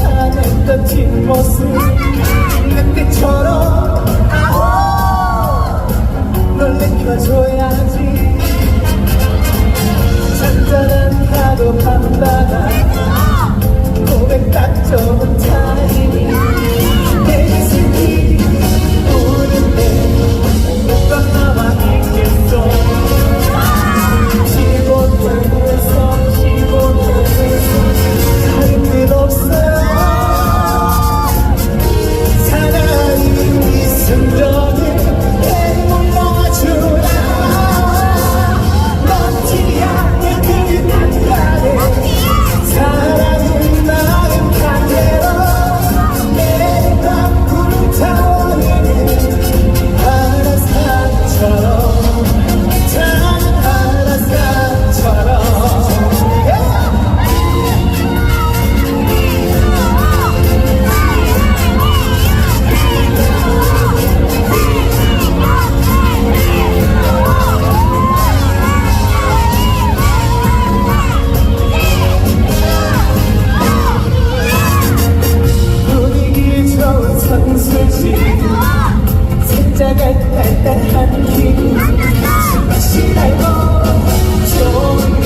사는 건 뒷모습 있는 처럼 아오! 놀래켜줘야지. 잔잔한 파도 밤바다. 지 생자가 딸딸한 기분 다시 날고 좋은